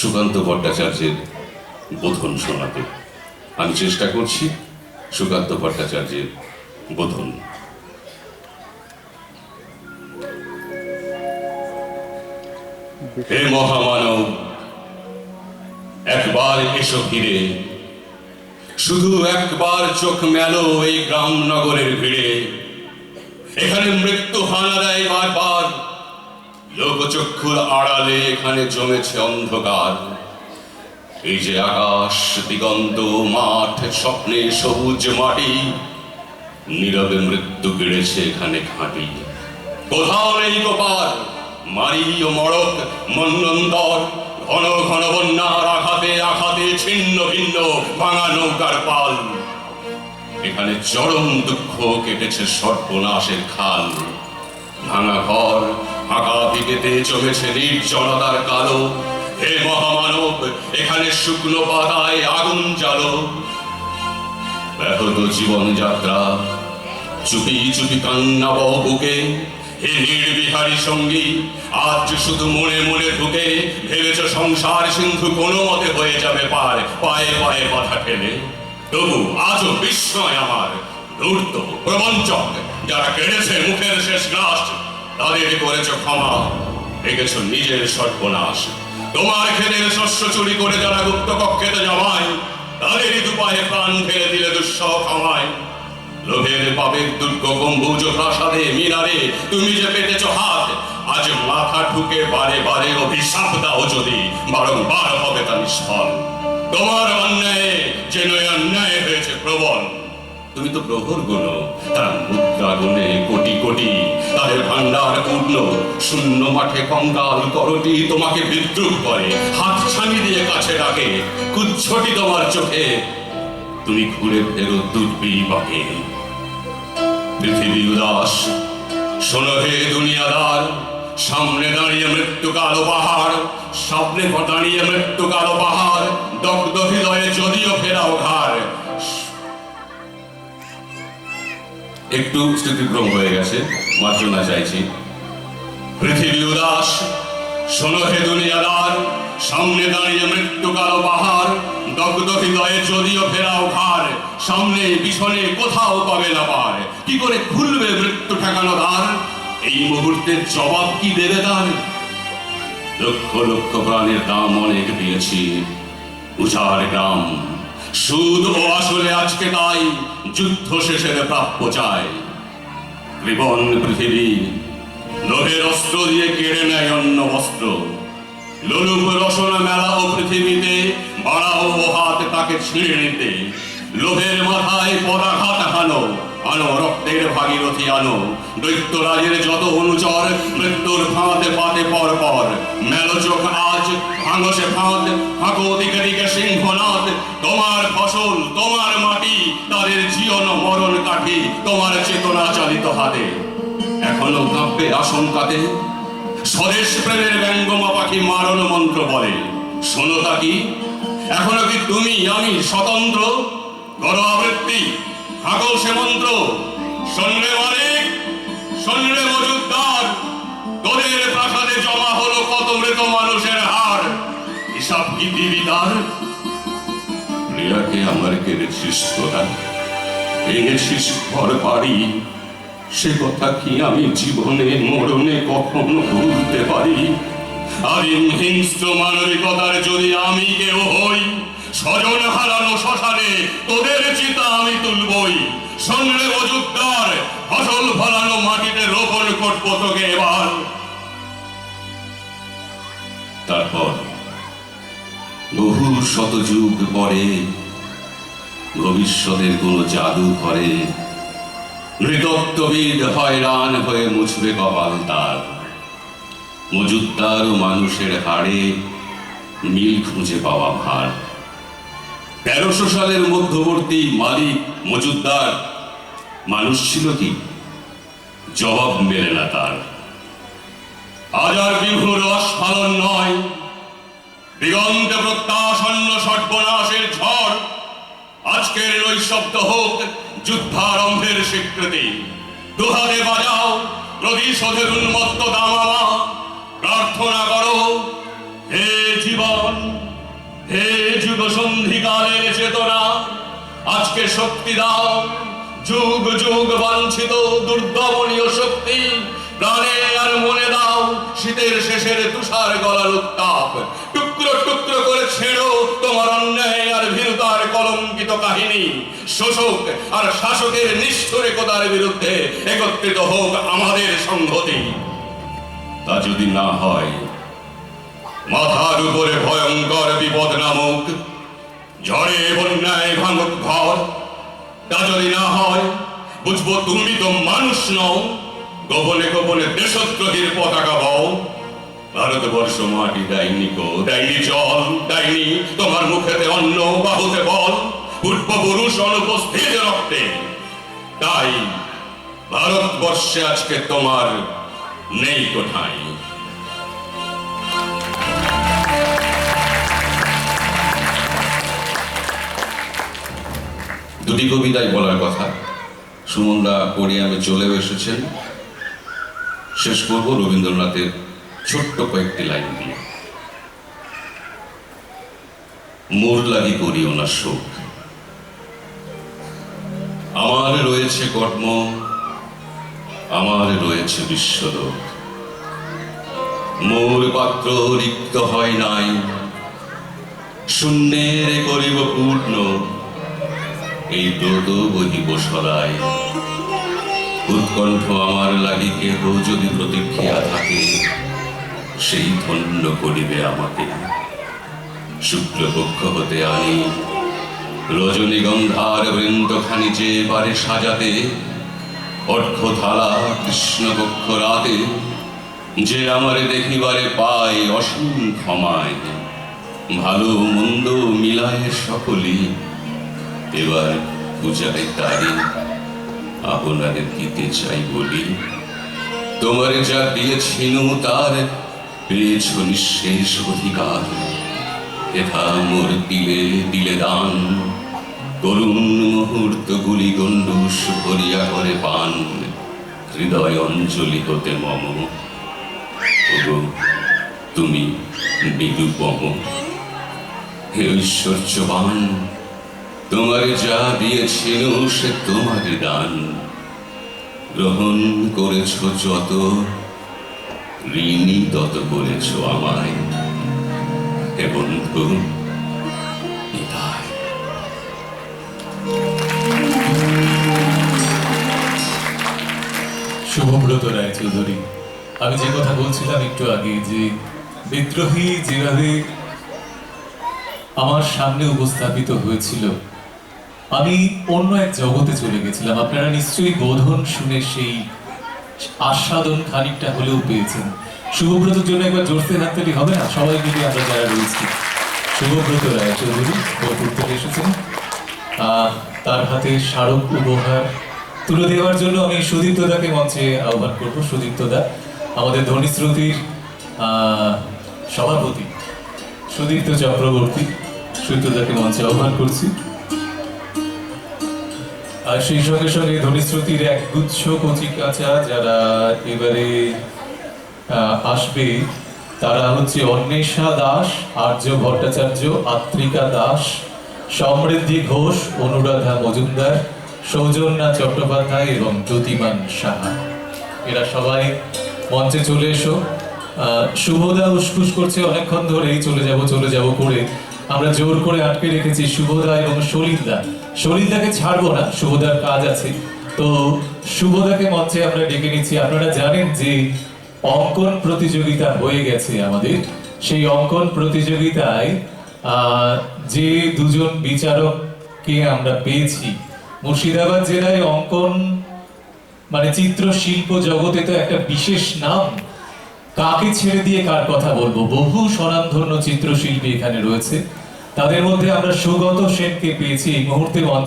সুকান্ত ভট্টাচার্যের বোধন শোনাতে। আমি চেষ্টা করছি সুকান্ত ভট্টাচার্যের বোধন। হে মহামানব, একবার এসো ফিরে। শুধু একবার চোখ মেলো এই গ্রাম নগরের ভিড়ে। এখানে মৃত্যু হানা দেয় বারবার লোকচক্ষুর আড়ালে এখানে জমেছে অন্ধকার। এই যে আকাশ, দিগন্ত, মাঠ, স্বপ্নে সবুজ মাটি, নীরবে মৃত্যু গেড়েছে এখানে ঘাঁটি। কোথাও নেই গোপাল, মারি ও মড়ক মন্নন্দর ঘন ঘন বন্যার আঘাতে আঘাতে ছিন্ন ভিন্ন ভাঙা নৌকার পাল। এখানে চরম দুঃখ কেটেছে সর্বনাশের খাল। ভাঙা ঘর ফাঁকা ভিটেতে চলেছে নির্জনতার কালো। হে মহামানব, এখানে শুকনো পাতায় আগুন জ্বালো। ব্যাহত জীবনযাত্রা, চুপি চুপি কান্না বহ বুকে। হে নির্বিহারী সঙ্গী, আজ শুধু মনে মনে ঢুকে ভেবেছ সংসার সিন্ধু কোনো মতে হয়ে যাবে পার পায়ে পায়ে কথা ঠেলে। তবু আজও বিস্ময় আমার, ধূর্ত প্রবঞ্চক, যারা কেড়েছে মুখের শেষ গ্রাস তাদের করেছ? ক্ষমা রেখেছ নিজের সর্বনাশ। তোমার খেতের শস্য চুরি করে যারা গুপ্ত কক্ষেতে জমায়, তাদেরই দুপায়ে প্রাণ ফেলে দিলে দুঃসহ ক্ষমায়। লোভের পাবের দুর্গ গম্বুজ প্রাসাদে, মিনারে তুমি যে পেতেছ হাত, আজ মাথা ঠুকে বারে বারে অভিশাপ দাও যদি, বারংবার হবে তা নিষ্ফল। তোমার অন্যায় যেন অন্যায় হয়েছে প্রবল। তুমি তো প্রহর গুণ তার মুদ্রা গুণে কোটি কোটি। তাদের ভান্ডার পূর্ণ। শূন্য মাঠে কঙ্কাল করটি তোমাকে বিদ্রুপ করে। হাত ছানি দিয়ে কাছে রাখে, কুচ্ছটি তোমার চোখে। তুমি ঘুরে ফেরো দুর্বিপাকে পৃথিবী উদাস। শোনো হে দুনিয়াদার, সামনে দাঁড়িয়ে মৃত্যু কালো পাহাড়। সামনে দাঁড়িয়ে মৃত্যু কালো পাহাড়। দগ্ধ হৃদয়ে যদিও ফেরাও ঘাড়। একটু স্মৃতিভ্রম হয়ে গেছে, মার্জনা চাইছি। পৃথিবী উদাস, শোনো হে দুনিয়াদার, সামনে দাঁড়িয়ে মৃত্যু কালো পাহাড় দগ্ধ হৃদয়ে যদিও ফেরাও ঘাড়, সামনে পিছনে কোথাও পাবে না পার। কি করে খুলবে মৃত্যু ঠেকানো দ্বার? এই মুহূর্তের জবাব কি দেবে তার? লক্ষ লক্ষ প্রাণের দাম অনেক দিয়েছি। উজাড় গ্রাম সুদ ও আসলে আজকে তাই যুদ্ধ শেষের প্রাপ্য চায় ত্রিবন পৃথিবী, লোহের অস্ত্র দিয়ে কেড়ে নেয় অন্য বস্ত্র লোলুপ রসনা মেলা ও পৃথিবীতে বাড়াও ও হাত তাকে ছিঁড়ে নিতে। লোহের মাথায় পদাঘাত হানো আনো রক্তের ভাগীরথী আনো। দৈত্যরাজের যত অনুচর, মৃত্যুর ফাঁদে পাতে পর পর মেলো চোখ আজ ভাঙসে ফাঁদ ফাঁকো দিকে দিকে সিংহনাথ তোমার ফসল, তোমার মাটি, তাদের জীবন মরণ কাঠি তোমার চেতনা চালিত হাতে। এখনও কাঁপবে আশঙ্কাতে স্বদেশ প্রেমের ব্যঙ্গমা পাখি মারণ মন্ত্র বলে। শোনো তা কি? এখনও কি তুমি, আমি স্বতন্ত্র? গড় আবৃত্তি হাগল সে মন্ত্র। শোনরে মালিক শোনরে মজুদ্দার তোদের প্রাসাদে জমা হলো কত মৃত মানুষের হার। হিসাব কি দিবি তার? প্রিয়াকে আমার কেড়েছিস তোরা ভেঙেছিস ঘর বাড়ি? সে কথা কি আমি জীবনে মরণে কখনো ভুলতে পারি? আর হিংস্র মানবিকতার যদি আমি কেউ হই, স্বজন হারানো শ্মশানে তোদের চিতা আমি তুলবই। মজুদ্দার ফসল ফলানো মাটিতে রোপণ করব তোকে এবার। তারপর বহু শতযুগ পরে ভবিষ্যতের কোন জাদু ঘরে নৃতত্ত্ববিদ হয়রান হয়ে মুছবে কপাল তার। মজুদ্দার মানুষের হাড়ে মিল খুঁজে পাওয়া ভার। তেরোশো সালের মধ্যবর্তী মালিক মজুদ্দার মানুষ ছিল কি? জবাব মেলে না তার। আজ আর বিভুর রসফালন নয়। দিগন্তে প্রত্যাসন্ন সর্বনাশের ঝড়। আজকের নৈশব্দ হোক যুদ্ধারম্ভের স্বীকৃতি। দুহাতে বাজাও প্রতিশোধের উন্মত্ত দামামা, প্রার্থনা করো, হে জীবন, হে যুগ সন্ধিকালের চেতনা, আজকে শক্তি দাও, যুগ যুগ বাঞ্ছিত দুর্দমনীয় শক্তি প্রাণে আর মনে দাও, শীতের শেষের তুষার গলার উত্তাপ। টুকরো টুকরো করে ছেড়ো তোমার অন্যায় আর ভীরুতার কলঙ্কিত কাহিনী। শোষক আর শাসকের নিষ্ঠুর বিরুদ্ধে একত্রিত হোক আমাদের সংহতি। তা যদি না হয়, মাথার উপরে ভয়ঙ্কর বিপদ নামক, ঝড়ে বন্যায় ভাঙুক ঘর। তা যদি না হয়, বুঝব তুমি তো মানুষ নও গোপনে গোপনে দেশদ্রোহীর পতাকা বও। ভারতবর্ষ মাটি দেয়নি গো, দেয়নি জল, দেয়নি তোমার মুখেতে অন্ন, বাহুতে বল। পূর্বপুরুষ অনুপস্থিত রক্তে। তাই ভারতবর্ষে আজকে তোমার নেই কোথায়। দুটি কবিতাই বলার কথা। সুমনদা পড়িয়ামে চলেও এসেছেন। শেষ করব রবীন্দ্রনাথের ছোট্ট কয়েকটি লাইন দিয়ে। মোর লাগি করিও না শোক। আমার রয়েছে কর্ম, আমার রয়েছে বিশ্বলোক। মোর পাত্র রিক্ত হয় নাই, শূন্যের করিব পূর্ণ, এই ব্রত বহিব সরাই উৎকণ্ঠ আমার লাগি কেহ যদি প্রতীক্ষিয়া থাকে, সেই ধন্য করিবে আমাকে। শুক্লপক্ষ হতে আনি। রজনীগন্ধার বৃন্দখানি যে পারে সাজাতে, অর্ঘ্যথালা কৃষ্ণপক্ষ রাতে, যে আমারে দেখিবারে পায় অসীম ক্ষমায় ভালো মন্দ মিলায় সকলই এবার পূজায় তারি। আপনাদের দিতে চাই বলি। তোমার যা দিয়েছিল তার পেয়েছ নিঃশেষ অধিকার। এথা মোর দিলে দিলে দান। করুণ মুহূর্ত গুলি গণ্ডুষ ভরিয়া করে পান। হৃদয় অঞ্জলি হতে মম। ওগো, তুমি বিদুপম। হে ঐশ্বর্যবান তোমার যা দিয়েছিল সে তোমার দান। গ্রহণ করেছ যত ঋণী তত করেছ আমায়। হে বন্ধু শুভব্রত রায় চৌধুরী। আমি যে কথা বলছিলাম একটু আগে, যে বিদ্রোহী যেভাবে আমার সামনে উপস্থাপিত হয়েছিল আমি অন্য এক জগতে চলে গেছিলাম। আপনারা নিশ্চয়ই বোধন শুনে সেই আস্বাদন খানিকটা হলেও পেয়েছেন। শুভব্রতর জন্য একবার জোরসে হাততালি হবে না? সবাই মিলে আমরা যারা রয়েছি। শুভব্রত রায় চৌধুরী বোধ থেকে এসেছেন তার হাতে স্মারক উপহার তুলে দেওয়ার জন্য আমি সুদীপ্তদাকে মঞ্চে আহ্বান করব। সুদীপ্তদা আমাদের ধ্বনিশ্রুতির সভাপতি। সুদীপ্ত চক্রবর্তী সুদীপ্তদাকে মঞ্চে আহ্বান করছি। আর সেই সঙ্গে সঙ্গে ধ্বনিশ্রুতির এক গুচ্ছ কচিকাচা যারা এবারে আসবে। তারা হচ্ছে অন্বেষা দাস, আর্য ভট্টাচার্য, আত্রিকা দাস, সমৃদ্ধি ঘোষ, অনুরাধা মজুমদার, সৌজন্যা চট্টোপাধ্যায় এবং জ্যোতিমান সাহা। এরা সবাই মঞ্চে চলে এসো। শুভদা উসখুস করছে অনেকক্ষণ ধরেই, চলে যাব চলে যাব করে। আমরা জোর করে আটকে রেখেছি শুভদা এবং সলিলদা। সলিলদাকে ছাড়বো না, শুভদার কাজ আছে। তো শুভদাকে মঞ্চে আমরা ডেকে নিচ্ছি। আপনারা জানেন যে অঙ্কন প্রতিযোগিতা হয়ে গেছে আমাদের। সেই অঙ্কন প্রতিযোগিতায় যে দুজন বিচারককে আমরা পেয়েছি, মুর্শিদাবাদ জেলায় অঙ্কন মানে চিত্রশিল্প জগতে তো একটা বিশেষ নাম। কাকে ছেড়ে দিয়ে কার কথা বলব? বহু স্বনামধন্য চিত্রশিল্পী এখানে রয়েছে। তাদের মধ্যে আমরা সুগত সেনকে পেয়েছি এই মুহূর্তে